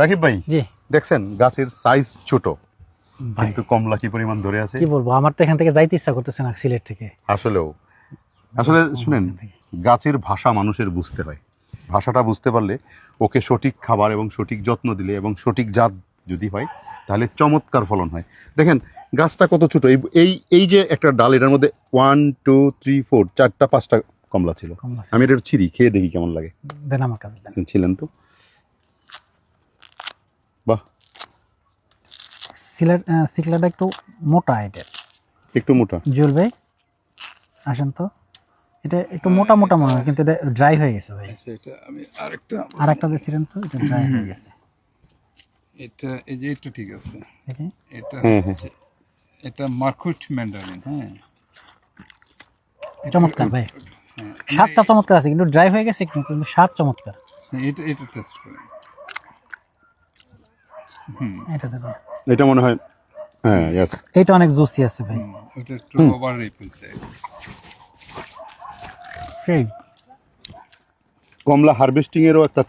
রাকিব ভাই জি। দেখছেন গাছের সাইজ ছোট কিন্তু কমলা কি পরিমাণ ধরে আছে? কি বলব আমার তো এখান থেকে যাইতে ইচ্ছা করতেছে না সিলেট থেকে। আসলেও আসলে শুনেন গাছের ভাষা মানুষের বুঝতে হয়। ভাষাটা বুঝতে পারলে ওকে সঠিক খাবার এবং সঠিক যত্ন দিলে এবং সঠিক জাত যদি হয় তাহলে চমৎকার ফলন হয়। দেখেন গাছটা কত ছোট এই এই যে একটা ডাল এটার মধ্যে ওয়ান টু থ্রি ফোর চারটা পাঁচটা কমলা ছিল। কমলা ছিল। আমি এটা ছিঁড়ি খেয়ে দেখি কেমন লাগে। দেন আমার কাছে ছিলেন তো? সিলেট আহ, সিকলাটা একটু মোটা এটার। একটু মোটা। জুয়েল ভাই আসেন তো। এটা একটু মোটা মোটা মনে হয় কিন্তু এটা ড্রাই হয়ে গেছে ভাই। সেটা আমি আরেকটা আর একটা দিয়েছিলেন তো এটা ড্রাই হয়ে গেছে। এটা এই যে এটা ঠিক আছে। এটা হ্যাঁ, হ্যাঁ। এটা মার্কুট ম্যান্ডারিন হ্যাঁ। চমৎকার ভাই। হ্যাঁ, স্বাদটা চমৎকার আছে কিন্তু ড্রাই হয়ে গেছে একটু কিন্তু স্বাদ চমৎকার। এটা এটা টেস্ট করে এটা দেখুন এটা মনে হয় হ্যাঁ ইয়াস এটা অনেক জুসি আছে ভাই। হুম, একটু ওভার রিপেল সেই কমলা হারভেস্টিং এরও একটা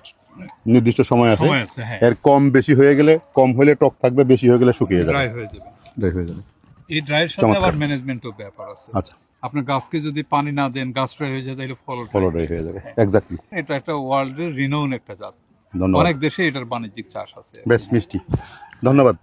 নির্দিষ্ট সময় আছে। হ্যাঁ। এর কম বেশি হয়ে গেলে কম হলে টক থাকবে বেশি হয়ে গেলে শুকিয়ে যাবে। ড্রাই হয়ে যাবে। ড্রাই হয়ে যাবে। এই ড্রাইয়ের সাথে। আবার ম্যানেজমেন্টও ব্যাপার আছে। আচ্ছা। আপনার গাছকে যদি পানি না দেন গাছ ড্রাই হয়ে যায় তাহলে ফল ফলো ড্রাই হয়ে যাবে। এক্স্যাক্টলি এটা একটা ওয়ার্ল্ডের রিনোন একটা জাত। ধন্যবাদ। অনেক দেশে এটার বাণিজ্যিক চাষ আছে। বেশ মিষ্টি। ধন্যবাদ।